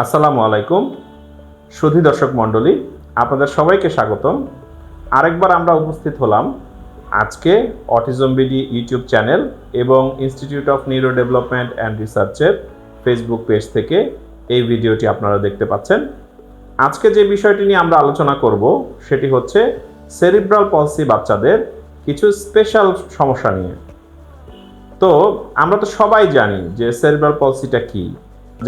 আসসালামু আলাইকুম। সুধি দর্শক মণ্ডলী, আপনাদের সবাইকে স্বাগতম। আরেকবার আমরা উপস্থিত হলাম আজকে অটিজম বিডি ইউটিউব চ্যানেল এবং institute of neuro development and রিসার্চের ফেসবুক পেজ থেকে এই ভিডিওটি আপনারা দেখতে পাচ্ছেন। আজকে যে বিষয়টি নিয়ে আমরা আলোচনা করব, সেটি হচ্ছে সেরিব্রাল পলসি বাচ্চাদের কিছু স্পেশাল সমস্যা নিয়ে। তো, আমরা তো সবাই জানি যে সেরিব্রাল পলসিটা কি।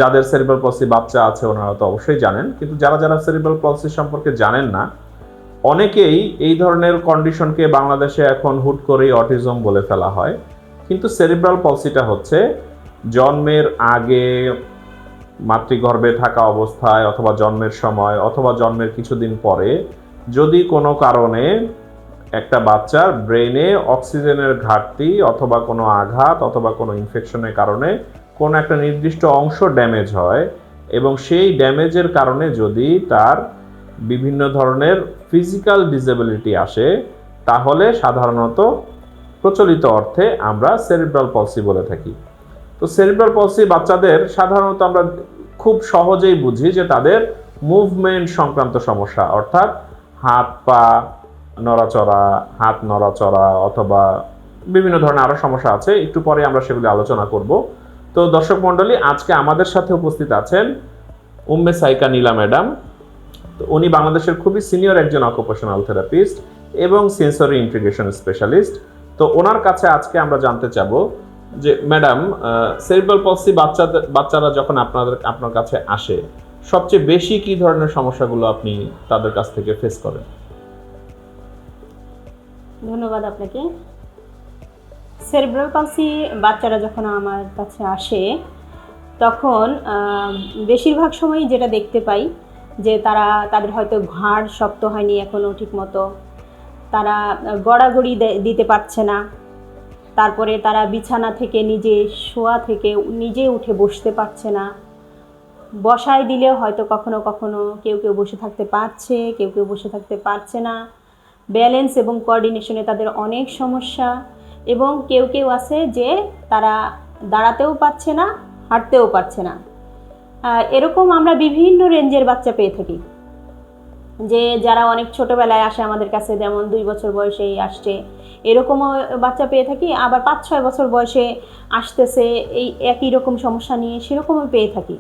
যাদের সেরিব্রাল পলসি বাচ্চা আছে ওনারা তো অবশ্যই জানেন, কিন্তু যারা যারা সেরিব্রাল পলসি সম্পর্কে জানেন না, অনেকেই এই ধরনের কন্ডিশনকে বাংলাদেশে এখন হুট করেই অটিজম বলে ফেলা হয়। কিন্তু সেরিব্রাল পলসিটা হচ্ছে জন্মের আগে মাতৃগর্ভে থাকা অবস্থায় অথবা জন্মের সময় অথবা জন্মের কিছুদিন পরে যদি কোনো কারণে একটা বাচ্চার ব্রেনে অক্সিজেনের ঘাটতি অথবা কোনো আঘাত অথবা কোনো ইনফেকশনের কারণে কোনো একটা নির্দিষ্ট অংশ ড্যামেজ হয় এবং সেই ড্যামেজের কারণে যদি তার বিভিন্ন ধরনের ফিজিক্যাল ডিসেবিলিটি আসে, তাহলে সাধারণত প্রচলিত অর্থে আমরা সেরিব্রাল পলসি বলে থাকি। তো সেরিব্রাল পলসি বাচ্চাদের সাধারণত আমরা খুব সহজেই বুঝি যে তাদের মুভমেন্ট সংক্রান্ত সমস্যা, অর্থাৎ হাত পা নড়াচড়া, হাত নড়াচড়া অথবা বিভিন্ন ধরনের আরও সমস্যা আছে, একটু পরে আমরা সেগুলি আলোচনা করব। তো দর্শক মণ্ডলী, আজকে আমাদের সাথে উপস্থিত আছেন উম্মে সাইকা নীলা ম্যাডাম। তো উনি বাংলাদেশের খুবই সিনিয়র একজন অকুপেশনাল থেরাপিস্ট এবং সেন্সরি ইন্টিগ্রেশন স্পেশালিস্ট তো ওনার কাছে আজকে আমরা জানতে চাব যে, ম্যাডাম সেরিব্রাল পলসি বাচ্চাদের বাচ্চারা যখন আপনাদের আপনার কাছে আসে, সবচেয়ে বেশি কি ধরনের সমস্যাগুলো আপনি তাদের কাছ থেকে ফেস করেন? ধন্যবাদ আপনাকে। সেরিব্রাল পালসি বাচ্চারা যখন আমার কাছে আসে, তখন বেশিরভাগ সময়ই যেটা দেখতে পাই যে তারা, তাদের হয়তো ঘাড় শক্ত হয়নি এখনও ঠিকমতো, তারা গড়াগড়ি দিতে পারছে না, তারপরে তারা বিছানা থেকে নিজে শোয়া থেকে নিজে উঠে বসতে পারছে না, বসায় দিলে হয়তো কখনো কখনো কেউ কেউ বসে থাকতে পারছে, কেউ কেউ বসে থাকতে পারছে না, ব্যালেন্স এবং কোঅর্ডিনেশনে তাদের অনেক সমস্যা এবং কেউ কেউ আছে যে তারা দাঁড়াতেও পারছে না হাঁটতেও পারছে না। এরকম আমরা বিভিন্ন রেঞ্জের বাচ্চা পেয়ে থাকি। যে যারা অনেক ছোটোবেলায় আসে আমাদের কাছে যেমন দুই বছর বয়সেই আসছে এরকমও বাচ্চা পেয়ে থাকি। আবার পাঁচ ছয় বছর বয়সে আসতেছে এই একই রকম সমস্যা নিয়ে সেরকমও পেয়ে থাকি।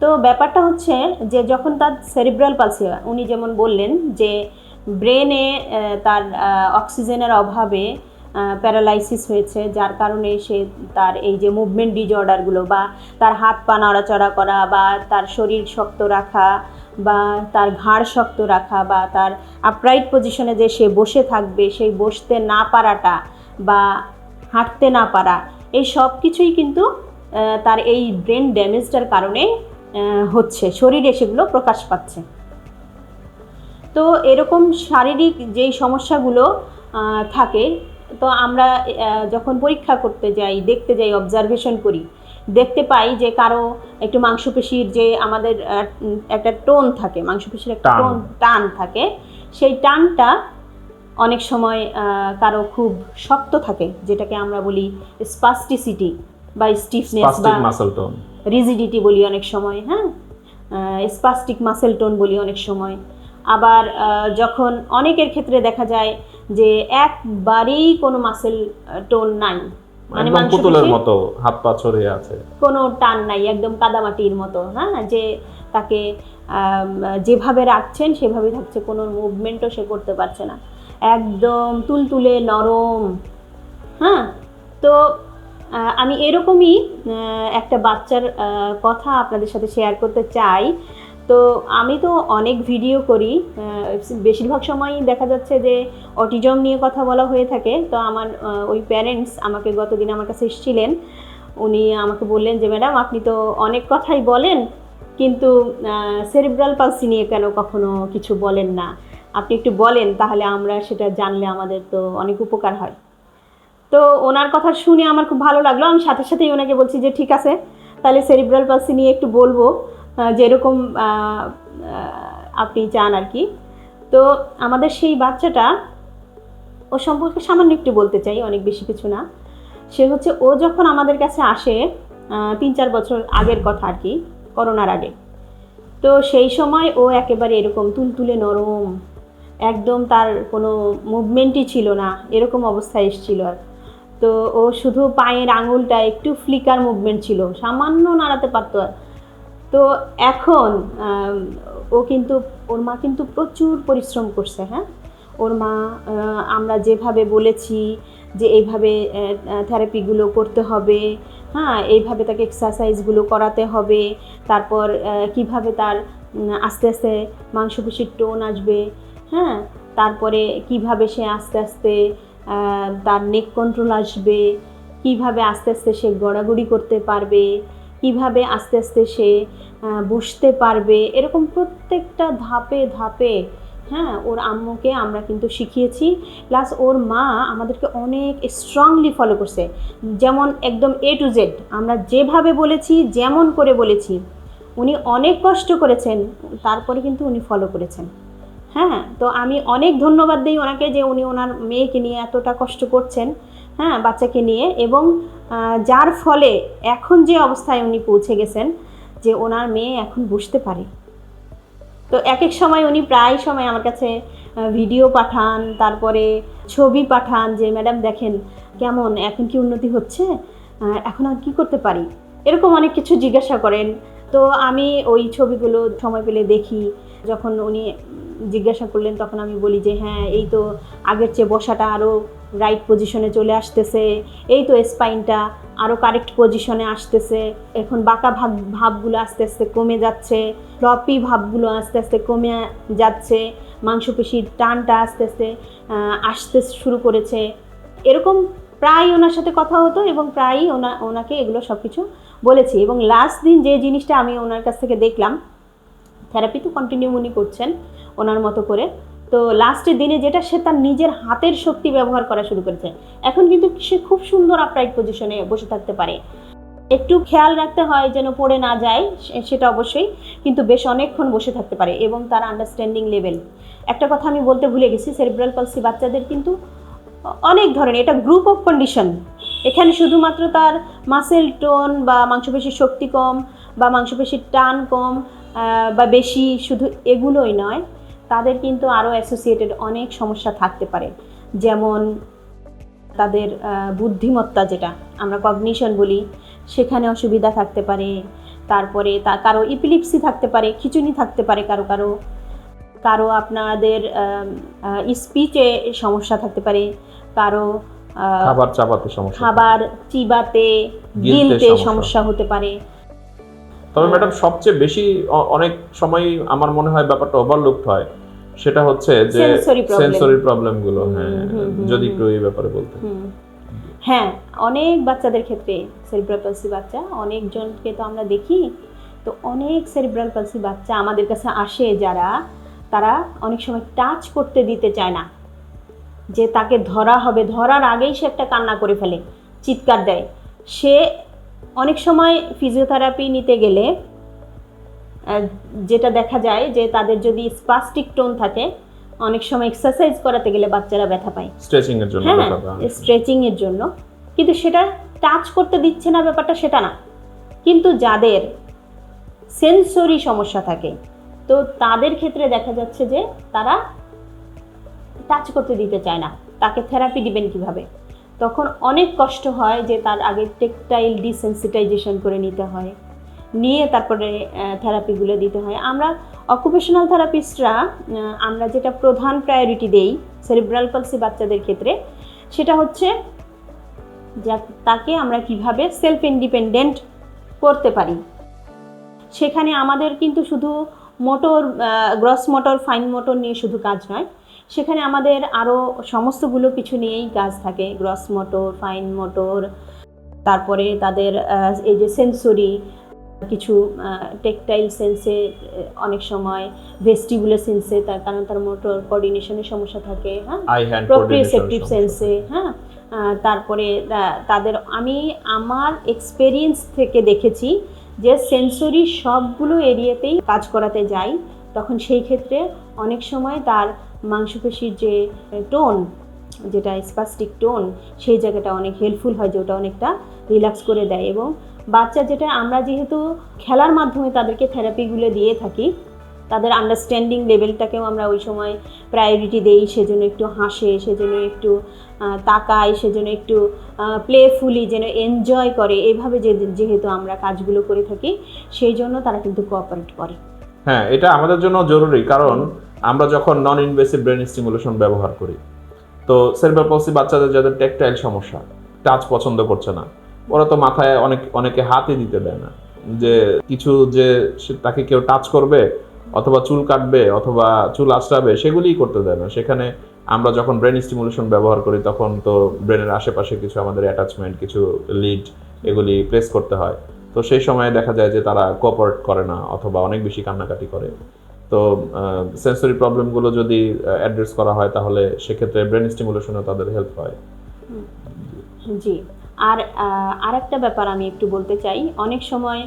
তো ব্যাপারটা হচ্ছে যে যখন তার সেরিব্রাল পালসি হয়, উনি যেমন বললেন যে ব্রেনে তার অক্সিজেনের অভাবে প্যারালাইসিস হয়েছে, যার কারণে সে তার এই যে মুভমেন্ট ডিজঅর্ডারগুলো বা তার হাত পা নড়াচড়া করা বা তার শরীর শক্ত রাখা বা তার ঘাড় শক্ত রাখা বা তার আপরাইট পজিশনে যে সে বসে থাকবে, সেই বসতে না পারাটা বা হাঁটতে না পারা, এই সব কিছুই কিন্তু তার এই ব্রেন ড্যামেজটার কারণে হচ্ছে, শরীরে সেগুলো প্রকাশ পাচ্ছে। তো এরকম শারীরিক যেই সমস্যাগুলো থাকে তো আমরা যখন পরীক্ষা করতে যাই দেখতে যাই অবজারভেশন করি দেখতে পাই যে কারও একটু মাংসপেশির যে আমাদের একটা টোন থাকে মাংসপেশির একটা টোন। টান থাকে সেই টানটা অনেক সময় কারও খুব শক্ত থাকে যেটাকে আমরা বলি স্পাস্টিসিটি বা স্টিফনেস বা স্পাস্টিক মাসল টোন রিজিডিটি বলি অনেক সময় হ্যাঁ? স্পাস্টিক মাসেল টোন বলি অনেক সময়। আবার যখন অনেকের ক্ষেত্রে দেখা যায় যে একবারেই কোনো মাসেল টোন নাই। মানে পুতুলের মতো হাত পা ছড়িয়ে আছে। কোনো টান নাই একদম কাদামাটির মতো হ্যাঁ? যে তাকে যেভাবে রাখছেন সেভাবে থাকছে কোনো মুভমেন্টও সে করতে পারছে না। একদম তুলতুলে নরম হ্যাঁ? তো আমি এরকমই একটা বাচ্চার আহ, কথা আপনাদের সাথে শেয়ার করতে চাই। তো আমি তো অনেক ভিডিও করি বেশিরভাগ সময়ই দেখা যাচ্ছে যে অটিজম নিয়ে কথা বলা হয়ে থাকে। তো আমার ওই প্যারেন্টস আমাকে গতদিন আমার কাছে এসেছিলেন। উনি আমাকে বললেন যে, ম্যাডাম, আপনি তো অনেক কথাই বলেন, কিন্তু সেরিব্রাল পালসি নিয়ে কেন কখনো কিছু বলেন না? আপনি একটু বলেন, তাহলে আমরা সেটা জানলে আমাদের তো অনেক উপকার হয়। তো ওনার কথা শুনে আমার খুব ভালো লাগল। আমি সাথে সাথেই ওনাকে বলছি যে, ঠিক আছে, তাহলে সেরিব্রাল পালসি নিয়ে একটু বলব। যেরকম আপনি চান আর কি। তো আমাদের সেই বাচ্চাটা, ও সম্পর্কে সামান্য একটু বলতে চাই, অনেক বেশি কিছু না। সে হচ্ছে, ও যখন আমাদের কাছে আসে তিন চার বছর আগের কথা আর কি, করোনার আগে। তো সেই সময় ও একেবারে এরকম তুলতুলে নরম, একদম তার কোনো মুভমেন্টই ছিল না, এরকম অবস্থায় এসেছিল আর। তো ও শুধু পায়ের আঙুলটা একটু ফ্লিকার মুভমেন্ট ছিল, সামান্য নাড়াতে পারতো আর। তো এখন ও কিন্তু, ওর মা কিন্তু প্রচুর পরিশ্রম করছে হ্যাঁ? ওর মা আমরা যেভাবে বলেছি যে এইভাবে থেরাপিগুলো করতে হবে হ্যাঁ? এইভাবে তাকে এক্সারসাইজগুলো করাতে হবে, তারপর কীভাবে তার আস্তে আস্তে মাংসপেশির টোন আসবে হ্যাঁ? তারপরে কীভাবে সে আস্তে আস্তে তার নেক কন্ট্রোল আসবে, কীভাবে আস্তে আস্তে সে গড়াগড়ি করতে পারবে কীভাবে আস্তে আস্তে সে বসতে পারবে? এরকম প্রত্যেকটা ধাপে ধাপে হ্যাঁ ওর আম্মুকে আমরা কিন্তু শিখিয়েছি। প্লাস ওর মা আমাদেরকে অনেক স্ট্রংলি ফলো করছে। যেমন একদম এ টু জেড আমরা যেভাবে বলেছি, যেমন করে বলেছি, উনি অনেক কষ্ট করেছেন, তারপরে কিন্তু উনি ফলো করেছেন। হ্যাঁ তো আমি অনেক ধন্যবাদ দিই ওনাকে যে উনি ওনার মেয়েকে নিয়ে এতটা কষ্ট করছেন। হ্যাঁ বাচ্চাকে নিয়ে এবং যার ফলে এখন যে অবস্থায় উনি পৌঁছে গেছেন যে ওনার মেয়ে এখন বুঝতে পারে। তো এক এক সময় উনি প্রায় সময় আমার কাছে ভিডিও পাঠান, তারপরে ছবি পাঠান যে, ম্যাডাম দেখেন কেমন, এখন কি উন্নতি হচ্ছে? এখন আর কি করতে পারি? এরকম অনেক কিছু জিজ্ঞাসা করেন। তো আমি ওই ছবিগুলো সময় পেলে দেখি। যখন উনি জিজ্ঞাসা করলেন, তখন আমি বলি যে হ্যাঁ এই তো আগের চেয়ে বসাটা আরও রাইট পজিশনে চলে আসতেছে। এই তো স্পাইনটা আরও কারেক্ট পজিশনে আসতেছে। এখন বাঁকা ভাব ভাবগুলো আস্তে আস্তে কমে যাচ্ছে। ফ্লপি ভাবগুলো আস্তে আস্তে কমে যাচ্ছে। মাংসপেশির টানটা আস্তে আস্তে আসতে শুরু করেছে। এরকম প্রায় ওনার সাথে কথা হতো এবং প্রায়ই ওনা, ওনাকে এগুলো সব কিছু বলেছি। এবং লাস্ট দিন যে জিনিসটা আমি ওনার কাছ থেকে দেখলাম থেরাপি তো কন্টিনিউ উনি করছেন ওনার মতো করে। তো লাস্টের দিনে যেটা সে তার নিজের হাতের শক্তি ব্যবহার করা শুরু করেছে। এখন কিন্তু সে খুব সুন্দর আপরাইট পজিশনে বসে থাকতে পারে। একটু খেয়াল রাখতে হয় যেন পড়ে না যায় সেটা অবশ্যই, কিন্তু বেশ অনেকক্ষণ বসে থাকতে পারে এবং তার আন্ডারস্ট্যান্ডিং লেভেল একটা কথা আমি বলতে ভুলে গেছি সেরিব্রাল পালসি বাচ্চাদের কিন্তু অনেক ধরনের, এটা গ্রুপ অফ কন্ডিশন এখানে শুধুমাত্র তার মাসেল টোন বা মাংসপেশির শক্তি কম বা মাংসপেশির টান কম বা বেশি, শুধু এগুলোই নয়। তাদের কিন্তু আরও অ্যাসোসিয়েটেড অনেক সমস্যা থাকতে পারে। যেমন তাদের বুদ্ধিমত্তা যেটা আমরা কগনিশন বলি সেখানে অসুবিধা থাকতে পারে। তারপরে তা কারও ইপিলিপসি থাকতে পারে খিচুনি থাকতে পারে কারও কারও। কারও আপনাদের স্পিচে সমস্যা থাকতে পারে। কারও খাবার চাপাতে সমস্যা। খাবার চিবাতে গিলতে। সমস্যা হতে পারে। তবে ম্যাডাম সবচেয়ে বেশি অনেক সময় আমার মনে হয় ব্যাপারটা ওভারলুকড হয়। সেটা হচ্ছে যে সেন্সরি প্রবলেমগুলো হ্যাঁ যদি। একটু এই ব্যাপারে বলতে হ্যাঁ অনেক বাচ্চাদের ক্ষেত্রে সেরিব্রাল পালসি বাচ্চা অনেকজনকে তো আমরা দেখি তো অনেক সেরিব্রাল পালসি বাচ্চা আমাদের কাছে আসে যারা তারা অনেক সময় টাচ করতে দিতে চায় না। যে তাকে ধরা হবে ধরার আগেই সে একটা কান্না করে ফেলে চিৎকার দেয়। সে অনেক সময় ফিজিওথেরাপি নিতে গেলে যেটা দেখা যায় যে তাদের যদি স্পাস্টিক টোন থাকে অনেক সময় এক্সারসাইজ করাতে গেলে বাচ্চারা ব্যথা পায়। স্ট্রেচিং এর জন্য হ্যাঁ স্ট্রেচিং এর জন্য। কিন্তু সেটা টাচ করতে দিচ্ছে না ব্যাপারটা সেটা না। কিন্তু যাদের সেন্সরি সমস্যা থাকে তো তাদের ক্ষেত্রে দেখা যাচ্ছে যে তারা টাচ করতে দিতে চায় না। তাকে থেরাপি দিবেন কীভাবে? তখন অনেক কষ্ট হয় যে তার আগে টেকটাইল ডিসেন্সিটাইজেশন করে নিতে হয়। নিয়ে তারপরে থেরাপিগুলো দিতে হয়। আমরা অকুপেশনাল থেরাপিস্টরা আমরা যেটা প্রধান প্রায়োরিটি দেই সেরিব্রাল পালসি বাচ্চাদের ক্ষেত্রে, সেটা হচ্ছে যা, তাকে আমরা কীভাবে সেলফ ইন্ডিপেন্ডেন্ট করতে পারি। সেখানে আমাদের কিন্তু শুধু motor gross motor fine motor নিয়ে শুধু কাজ নয় সেখানে আমাদের আরও সমস্তগুলো কিছু নিয়েই কাজ থাকে। গ্রস মোটর ফাইন মোটর তারপরে তাদের এই যে সেন্সরি কিছু টেকটাইল সেন্সে অনেক সময় ভেস্টিবুলার সেন্সে তার কারণ তার মোটর কোঅর্ডিনেশনের সমস্যা থাকে হ্যাঁ? হ্যান্ড সেন্সে হ্যাঁ? তারপরে তাদের আমি আমার এক্সপেরিয়েন্স থেকে দেখেছি যে সেন্সরি সবগুলো এরিয়াতেই কাজ করাতে যাই। তখন সেই ক্ষেত্রে অনেক সময় তার মাংসপেশির যে টোন যেটা স্পাস্টিক টোন সেই জায়গাটা অনেক হেল্পফুল হয় যে ওটা অনেকটা রিল্যাক্স করে দেয় এবং বাচ্চা যেটা, আমরা যেহেতু খেলার মাধ্যমে তাদেরকে থেরাপিগুলো দিয়ে থাকি, তাদের আন্ডারস্ট্যান্ডিং লেভেলটাকেও আমরা ওই সময় প্রায়োরিটি দেই, সেজন্য একটু হাসে, সেজন্য একটু তাকায়, সেজন্য একটু প্লেফুলি যেন এনজয় করে, এভাবে যে, যেহেতু আমরা কাজগুলো করে থাকি, সেই জন্য তারা কিন্তু কোঅপারেট করে। হ্যাঁ এটা আমাদের জন্য জরুরি, কারণ আমরা যখন নন ইনভেসিভ ব্রেন স্টিমুলেশন ব্যবহার করি, তো সেরিব্রাল পলসি বাচ্চাদের যাদের টেকটাইল সমস্যা টাচ পছন্দ করছে না, ওরা তো মাথায় অনেক, অনেকে হাতই দিতে দেয় না। যে কিছু যে তাকে কেউ টাচ করবে, অথবা চুল কাটবে, অথবা চুল আঁচড়াবে সেগুলিই করতে দেয় না। সেখানে আমরা যখন ব্রেন স্টিমুলেশন ব্যবহার করি, তখন তো ব্রেনের আশেপাশে কিছু আমাদের অ্যাটাচমেন্ট কিছু লিড এগুলি প্রেস করতে হয়। তো সেই সময় দেখা যায় যে তারা কোঅপারেট করে না, অথবা অনেক বেশি কান্নাকাটি করে। তো সেন্সরি প্রবলেমগুলো যদি অ্যাড্রেস করা হয়, তাহলে সেক্ষেত্রে ব্রেন স্টিমুলেশনে তাদের হেল্প হয়। জি। আর আরেকটা ব্যাপার আমি একটু বলতে চাই। অনেক সময়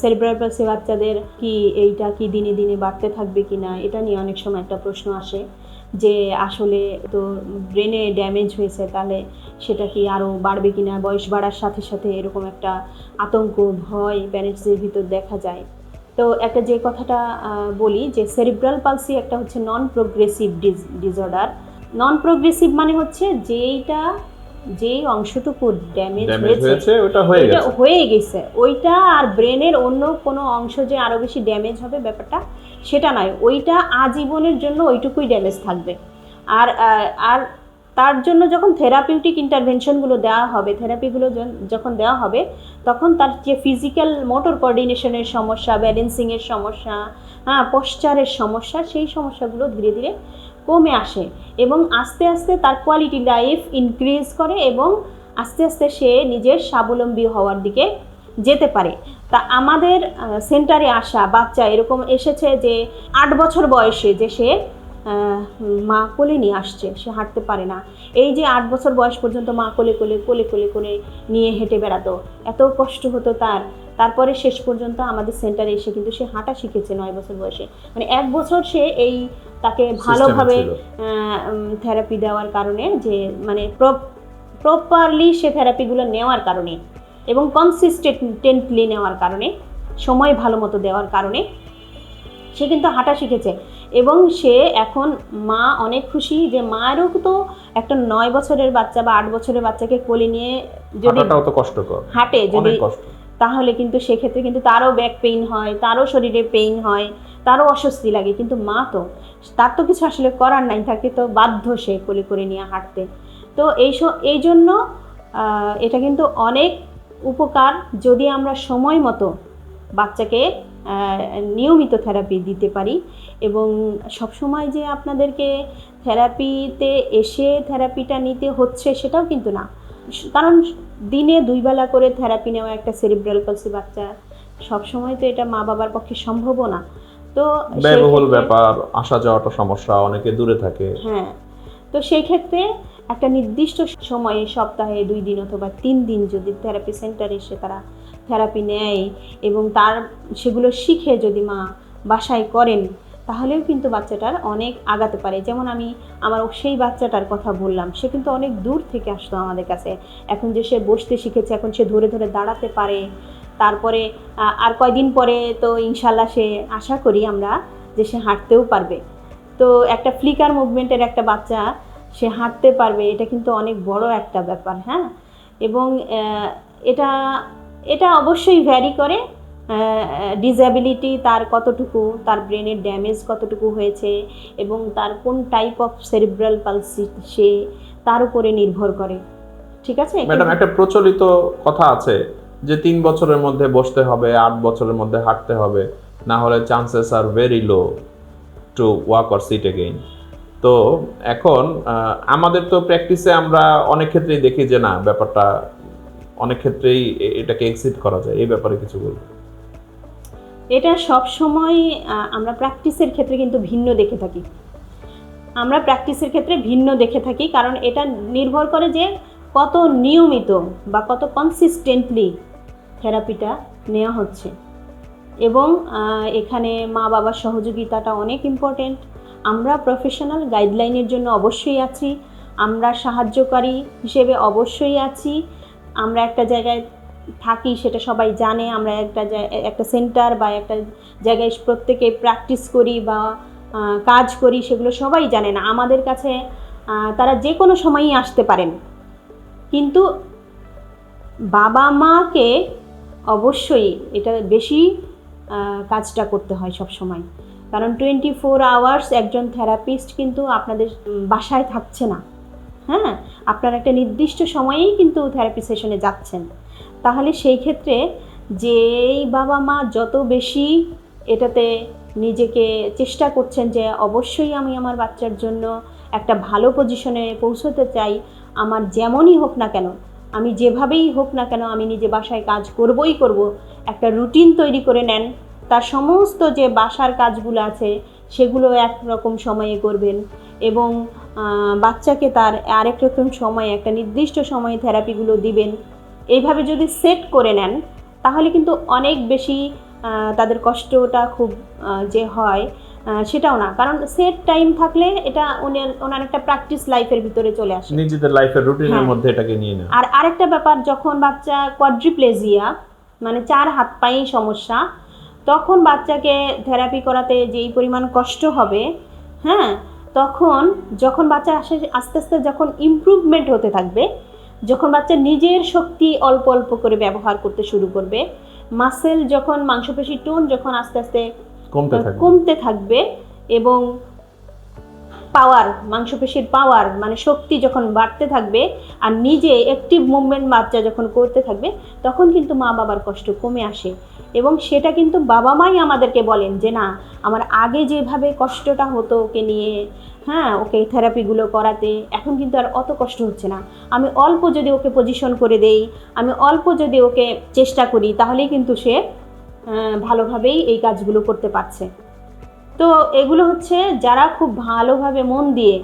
সেরিব্রাল পালসি বাচ্চাদের কি এইটা কি দিনে দিনে বাড়তে থাকবে কি না এটা নিয়ে অনেক সময় একটা প্রশ্ন আসে যে, আসলে তো ব্রেনে ড্যামেজ হয়েছে, তাহলে সেটা কি আরও বাড়বে কি না বয়স বাড়ার সাথে সাথে এরকম একটা আতঙ্ক, ভয় প্যারেন্টসদের ভিতর দেখা যায়। তো একটা যে কথাটা বলি যে সেরিব্রাল পালসি একটা হচ্ছে non progressive disorder non progressive মানে হচ্ছে যেইটা যেই অংশটুকু ড্যামেজ হয়েছে ওটা হয়ে ওইটা গেছে। হয়ে গেছে। ওইটা আর ব্রেনের অন্য কোনো অংশ যে আরও বেশি ড্যামেজ হবে ব্যাপারটা সেটা নয়। ওইটা আজীবনের জন্য ওইটুকুই ড্যামেজ থাকবে। আর আর তার জন্য যখন থেরাপিউটিক ইন্টারভেনশনগুলো দেওয়া হবে থেরাপিগুলো যখন দেওয়া হবে, তখন তার যে ফিজিক্যাল মোটর কোঅর্ডিনেশনের সমস্যা ব্যালেন্সিংয়ের সমস্যা হ্যাঁ পশ্চারের সমস্যা, সেই সমস্যাগুলো ধীরে ধীরে কমে আসে এবং আস্তে আস্তে তার কোয়ালিটি লাইফ ইনক্রিজ করে এবং আস্তে আস্তে সে নিজের স্বাবলম্বী হওয়ার দিকে যেতে পারে। তা আমাদের সেন্টারে আসা বাচ্চা এরকম এসেছে যে আট বছর বয়সে যে সে মা কোলে নিয়ে আসছে সে হাঁটতে পারে না। এই যে আট বছর বয়স পর্যন্ত মা কোলে কোলে কোলে কোলে কোলে নিয়ে হেঁটে বেড়াতো এত কষ্ট হতো তার। তারপরে শেষ পর্যন্ত আমাদের সেন্টারে এসে কিন্তু সে হাঁটা শিখেছে নয় বছর বয়সে। মানে এক বছর সে এই তাকে ভালোভাবে থেরাপি দেওয়ার কারণে যে মানে প্রপারলি সে থেরাপিগুলো নেওয়ার কারণে এবং কনসিস্টেন্টলি নেওয়ার কারণে সময় ভালো মতো দেওয়ার কারণে সে কিন্তু হাঁটা শিখেছে। এবং সে এখন মা অনেক খুশি যে মায়েরও তো একটা নয় বছরের বাচ্চা বা আট বছরের বাচ্চাকে কোলে নিয়ে যদি হাঁটাটাও তো কষ্টকর হাঁটে যদি তাহলে কিন্তু সেক্ষেত্রে কিন্তু তারও ব্যাক পেইন হয় তারও শরীরে পেইন হয় তারও অস্বস্তি লাগে। কিন্তু মা তো তার তো কিছু আসলে করার নাই তাকে তো বাধ্য সে কোলে করে নিয়ে হাঁটতে। তো এই এই জন্য আহ, এটা কিন্তু অনেক উপকার যদি আমরা সময় মতো বাচ্চাকে নিয়মিত থেরাপি দিতে পারি এবং সবসময় যে আপনাদেরকে থেরাপিতে এসে থেরাপিটা নিতে হচ্ছে সেটাও কিন্তু না। কারণ দিনে দুই বেলা করে থেরাপি নেওয়া একটা সেরিব্রাল পালসি বাচ্চা সবসময় তো এটা মা বাবার পক্ষে সম্ভবও না। তো ব্যয়বহুল ব্যাপার আসা যাওয়াটা সমস্যা অনেকে দূরে থাকে। হ্যাঁ তো সেই ক্ষেত্রে একটা নির্দিষ্ট সময়ে সপ্তাহে দুই দিন অথবা তিন দিন যদি থেরাপি সেন্টারে এসে তারা থেরাপি নেয় এবং তার সেগুলো শিখে যদি মা বাসায় করেন, তাহলেও কিন্তু বাচ্চাটার অনেক আগাতে পারে। যেমন আমি আমার সেই বাচ্চাটার কথা বললাম, সে কিন্তু অনেক দূর থেকে আসতো আমাদের কাছে। এখন যে সে বসতে শিখেছে, এখন সে ধরে ধরে দাঁড়াতে পারে। তারপরে আর কয়দিন পরে তো ইনশাল্লাহ সে আশা করি আমরা যে সে হাঁটতেও পারবে। তো একটা ফ্লিকার মুভমেন্টের একটা বাচ্চা, সে হাঁটতে পারবে, এটা কিন্তু অনেক বড় একটা ব্যাপার হ্যাঁ? এবং এটা এটা অবশ্যই ভ্যারি করে ডিসএবিলিটি তার কতটুকু, তার ব্রেনের ড্যামেজ কতটুকু হয়েছে এবং তার কোন টাইপ অফ সেরিব্রাল পালসি সে তার উপরে নির্ভর করে। ঠিক আছে? ম্যাডাম, একটা প্রচলিত কথা আছে যে তিন বছরের মধ্যে বসতে হবে, আট বছরের মধ্যে হাঁটতে হবে, না হলে chances are very low to walk or sit again তো এখন আমাদের তো প্র্যাকটিসে আমরা অনেক ক্ষেত্রেই দেখি যে না, ব্যাপারটা অনেক ক্ষেত্রেই এটাকে এক্সিট করা যায়। এই ব্যাপারে কিছু বলব এটা সব সময় আমরা প্র্যাকটিসের ক্ষেত্রে কিন্তু ভিন্ন দেখে থাকি। আমরা প্র্যাকটিসের ক্ষেত্রে ভিন্ন দেখে থাকি, কারণ এটা নির্ভর করে যে কত নিয়মিত বা কত কনসিস্টেন্টলি থেরাপিটা নেওয়া হচ্ছে। এবং এখানে মা বাবার সহযোগিতাটা অনেক ইম্পর্টেন্ট আমরা প্রফেশনাল গাইডলাইনের জন্য অবশ্যই আছি। আমরা সাহায্যকারী হিসেবে অবশ্যই আছি। আমরা একটা জায়গায় থাকি, সেটা সবাই জানে, আমরা একটা একটা সেন্টার বা একটা জায়গায় প্রত্যেকে প্র্যাকটিস করি বা কাজ করি, সেগুলো সবাই জানে না। আমাদের কাছে তারা যে কোনো সময়ই আসতে পারেন। কিন্তু বাবা মাকে অবশ্যই এটা বেশি কাজটা করতে হয় সব সময় কারণ টোয়েন্টি ফোর আওয়ার্স একজন থেরাপিস্ট কিন্তু আপনাদের বাসায় থাকছে না। হ্যাঁ আপনার একটা নির্দিষ্ট সময়েই কিন্তু থেরাপি সেশনে যাচ্ছেন। তাহলে সেই ক্ষেত্রে যেই বাবা মা যত বেশি এটাতে নিজেকে চেষ্টা করছেন যে অবশ্যই আমি আমার বাচ্চার জন্য একটা ভালো পজিশনে পৌঁছতে চাই, আমার যেমনই হোক না কেন, আমি যেভাবেই হোক না কেন আমি নিজে বাসায় কাজ করবই করব, একটা রুটিন তৈরি করে নেন। তার সমস্ত যে বাসার কাজগুলো আছে, সেগুলো একরকম সময়ে করবেন। এবং বাচ্চাকে তার আরেক রকম সময়ে একটা নির্দিষ্ট সময়ে থেরাপিগুলো দিবেন। এইভাবে যদি সেট করে নেন তাহলে কিন্তু অনেক বেশি তাদের কষ্টটা খুব যে হয় সেটাও না। কারণ সেট টাইম থাকলে এটা ওনার ওনার একটা প্র্যাকটিস লাইফের ভিতরে চলে আসে। নিজেদের লাইফের রুটিনের হ্যাঁ। মধ্যে এটাকে নিয়ে নেওয়া। আর আরেকটা ব্যাপার যখন বাচ্চা কোয়াড্রিপ্লেজিয়া মানে চার হাত পায়েই সমস্যা তখন বাচ্চাকে থেরাপি করাতে যেই পরিমাণ কষ্ট হবে হ্যাঁ তখন যখন বাচ্চা আসে আস্তে আস্তে যখন ইম্প্রুভমেন্ট হতে থাকবে যখন বাচ্চা নিজের শক্তি অল্প অল্প করে ব্যবহার করতে শুরু করবে মাসেল যখন মাংসপেশি টোন যখন আস্তে আস্তে কমতে থাকবে এবং পাওয়ার মাংসপেশির পাওয়ার মানে শক্তি যখন বাড়তে থাকবে আর নিজে অ্যাক্টিভ মুভমেন্ট বাচ্চা যখন করতে থাকবে, তখন কিন্তু মা বাবার কষ্ট কমে আসে। এবং সেটা কিন্তু বাবা মাই আমাদেরকে বলেন যে, না, আমার আগে যেভাবে কষ্টটা হতো ওকে নিয়ে হ্যাঁ ওকে থেরাপিগুলো করাতে, এখন কিন্তু আর অত কষ্ট হচ্ছে না। আমি অল্প যদি ওকে পজিশন করে দেই, আমি অল্প যদি ওকে চেষ্টা করি, তাহলেই কিন্তু সে ভালোভাবেই এই কাজগুলো করতে পারছে। তো এগুলো হচ্ছে যারা খুব ভালোভাবে মন দিয়ে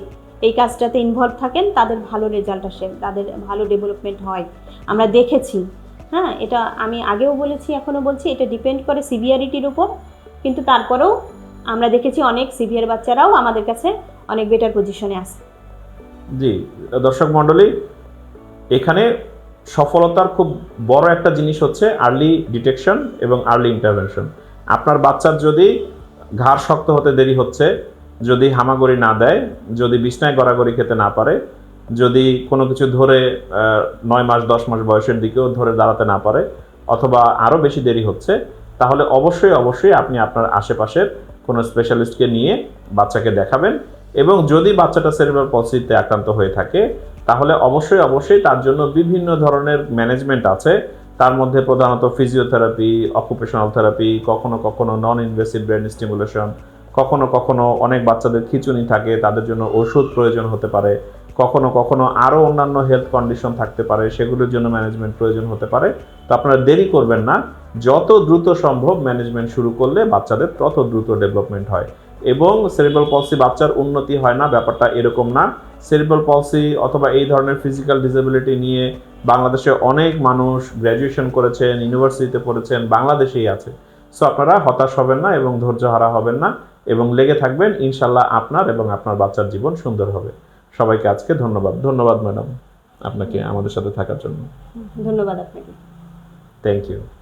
এই কাজটাতে ইনভলভ থাকেন, তাদের ভালো রেজাল্ট আসে, তাদের ভালো ডেভেলপমেন্ট হয়। আমরা দেখেছি হ্যাঁ এটা আমি আগেও বলেছি, এখনও বলছি, এটা ডিপেন্ড করে সিভিয়ারিটির উপর, কিন্তু তারপরেও আমরা দেখেছি অনেক সিভিয়ার বাচ্চারাও আমাদের কাছে অনেক বেটার পজিশনে আসে জি, দর্শক মণ্ডলী, এখানে সফলতার খুব বড় একটা জিনিস হচ্ছে আর্লি ডিটেকশন এবং আর্লি ইন্টারভেনশন আপনার বাচ্চার যদি ঘাড় শক্ত হতে দেরি হচ্ছে, যদি হামাগুড়ি না দেয়, যদি বিছনায় গড়াগড়ি খেতে না পারে, যদি কোনো কিছু ধরে নয় মাস, দশ মাস বয়সের দিকেও ধরে দাঁড়াতে না পারে, অথবা আরও বেশি দেরি হচ্ছে, তাহলে অবশ্যই অবশ্যই আপনি আপনার আশেপাশের কোনো স্পেশালিস্টকে নিয়ে বাচ্চাকে দেখাবেন এবং যদি বাচ্চাটা সেরিব্রাল পলসিতে আক্রান্ত হয়ে থাকে, তাহলে অবশ্যই অবশ্যই তার জন্য বিভিন্ন ধরনের ম্যানেজমেন্ট আছে তার মধ্যে প্রধানত ফিজিওথেরাপি অকুপেশনাল থেরাপি কখনো কখনো নন ইনভেসিভ ব্রেন স্টিমুলেশন কখনো কখনো অনেক বাচ্চাদের খিঁচুনি থাকে, তাদের জন্য ওষুধ প্রয়োজন হতে পারে, কখনো কখনো আরও অন্যান্য হেলথ কন্ডিশন থাকতে পারে, সেগুলোর জন্য ম্যানেজমেন্ট প্রয়োজন হতে পারে। তো আপনারা দেরি করবেন না, যত দ্রুত সম্ভব ম্যানেজমেন্ট শুরু করলে বাচ্চাদের তত দ্রুত ডেভেলপমেন্ট হয়। এবং সেরিব্রাল পলসি বাচ্চার উন্নতি হয় না ব্যাপারটা এরকম না। সেরিব্রাল পলসি অথবা এই ধরনের ফিজিক্যাল ডিসেবিলিটি নিয়ে বাংলাদেশে অনেক মানুষ গ্র্যাজুয়েশন করেছেন ইউনিভার্সিটিতে পড়েছেন বাংলাদেশেই আছে। সো আপনারা হতাশ হবেন না এবং ধৈর্য হারা হবেন না এবং লেগে থাকবেন ইনশাল্লাহ আপনার এবং আপনার বাচ্চার জীবন সুন্দর হবে। সবাইকে আজকে ধন্যবাদ। ধন্যবাদ ম্যাডাম আপনাকে আমাদের সাথে থাকার জন্য। ধন্যবাদ আপনাকে। Thank you